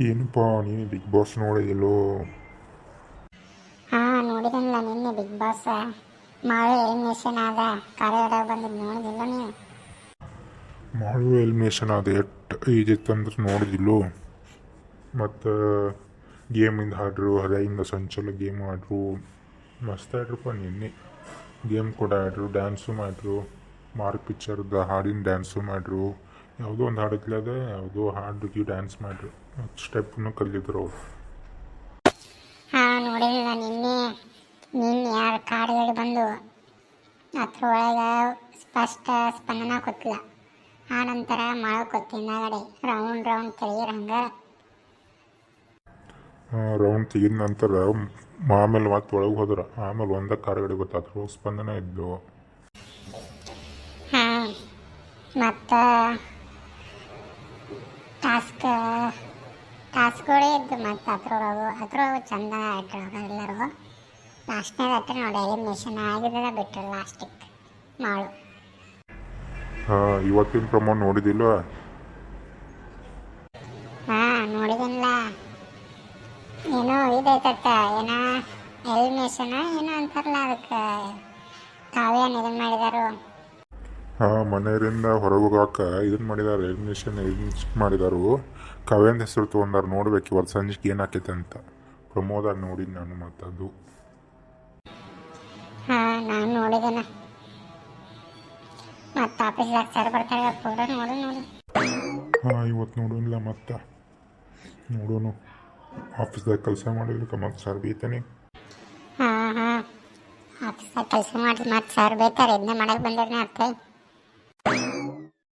ಏನಪ್ಪ ನೀನು big boss ನೋಡಿದಿಲ್ಲೋ ಹಾಂ ನೋಡಿದನಲ್ಲ ನಿನ್ನೆ ಬಿಗ್ ಬಾಸ್ ಮಾಳು ಎಲಿಮಿನೇಷನ್ ಆದ. ಕಾರ್ಯಾಡ ಬಂದು ನೋಡಿದಿಲ್ಲ ನೀವು ಮಾಳು ಎಲಿಮಿನೇಷನ್ ಅದು ಎಷ್ಟು ಈಜಿತ್ತಂದ್ರೆ ನೋಡಿದಿಲ್ಲೋ. ಮತ್ತು ಗೇಮಿಂದ ಆಡ್ರು ಹರೆಯಿಂದ ಸಂಚಲ ಗೇಮ್ ಆಡ್ರು. ಮಸ್ತ್ ಆಡ್ರಪ್ಪ ನಿನ್ನೆ. ಗೇಮ್ ಕೂಡ ಆಡ್ರು ಡ್ಯಾನ್ಸು ಮಾಡ್ರು. ಮಾರ್ಕ್ ಪಿಕ್ಚರ್ದ ಹಾಡಿನ ಡ್ಯಾನ್ಸು ಮಾಡ್ರು. ಯಾವುದೋ ಒಂದು ಹಾಡಿದ್ಲದ ಯಾವುದೋ ಹಾಡಿಗೆ ಡ್ಯಾನ್ಸ್ ಮಾಡ್ರು ಸ್ಟೆಪ್ನು ಕಲಿದ್ರು ಅವರು. ಹಾಂ ನೋಡಿಲ್ಲ ನಿನ್ನೆ ನಿನ್ನೆ ಯಾರು ಕಾಡುಗಳು ಬಂದು ಅದ್ರೊಳಗೆ ಸ್ಪಷ್ಟ ಸ್ಪಂದನ ಕೊತ್ತಲ ಆ ನಂತರ ಮಾಳು ರೌಂಡ್ ರೌಂಡ್ ತೆಗೀರ ಹಂಗ ರೌಂಡ್ ತೆಗಿದ ನಂತರ ಆಮೇಲೆ ಮತ್ತೆ ಒಳಗೆ ಹೋದ್ರ ಆಮೇಲೆ ಒಂದ ಕಾರ್ಗಡೆ ಗೊತ್ತಾದ್ರು ಸ್ಪಂದನ ಇದ್ದು ಹಾಂ ಮತ್ತು ಟಾಸ್ಕ್ ಟಾಸ್ಕ್ಗಳೇ ಇದ್ದು ಮತ್ತು ಅದ್ರೊಳಗು ಅದ್ರೊಳಗು ಚಂದ ಆಡ್ರೊಳಗ ಎಲ್ಲರೂ ಲಾಸ್ಟ್ನಾಗ ಹತ್ರ ನೋಡಿ ಎಲಿಮಿನೇಷನ್ ಆಗಿದ್ದದ ಬಿಟ್ಟರು ಲಾಸ್ಟಿಗೆ ಮಾಡು ಹಾಂ ಇವತ್ತಿನ ಪ್ರಮಾಣ ನೋಡಿದಿಲ್ಲ ಹಾಂ ನೋಡಿದಿಲ್ಲ ಏನೋ ಇದೈತತ್ತ ಏನೋ ಎಲಿಮಿನೇಷನ್ ಏನೋ ಅಂತಾರಲ್ಲ ಅದಕ್ಕೆ. ತಾವೇನು ಇದನ್ನು ಮಾಡಿದಾರು. ಹಾಂ ಮನೆಯವರಿಂದ ಹೊರಗೆ ಹೋಗಾಕ ಇದನ್ನ ಮಾಡಿದಾರೆ ಎಲಿಮಿನೇಷನ್ ಮಾಡಿದಾರು? ಕವೇನ್ ಹೆಸರು ತೊಗೊಂಡಾರ ನೋಡ್ಬೇಕು ಇವತ್ತು ಸಂಜೆಗೆ ಏನು ಆಕೈತೆ ಅಂತ. ಪ್ರಮೋದಾಗ ನೋಡಿ ನಾನು ಮತ್ತು ಅದು ಹಾಂ ನಾನು ನೋಡಿದ್ದೇನ ಮತ್ತೆ ಆಫೀಸ್ದಾಗ ಸರ್ ಬರ್ತಾರೆ ಪೂರ ನೋಡಿ ನೋಡಿ. ಹಾಂ ಇವತ್ತು ನೋಡೋನಿಲ್ಲ ಮತ್ತೆ. ನೋಡೋನು. ಆಫೀಸ್ದಾಗ ಕೆಲಸ ಮಾಡಿರ್ಲಿಕ್ಕೆ ಮತ್ತೆ ಸರ್ ಬೀತಾನೆ. ಹಾಂ ಹಾಂ. ಆಫೀಸ್ದಾಗ ಕೆಲಸ ಮಾಡಿ ಮತ್ತೆ ಸರ್ ಬೇಕಾರೆ ಇದನ್ನೇ ಮಾಡಕ್ಕೆ ಬಂದಿರನೇ ಅತ್ತೆ. you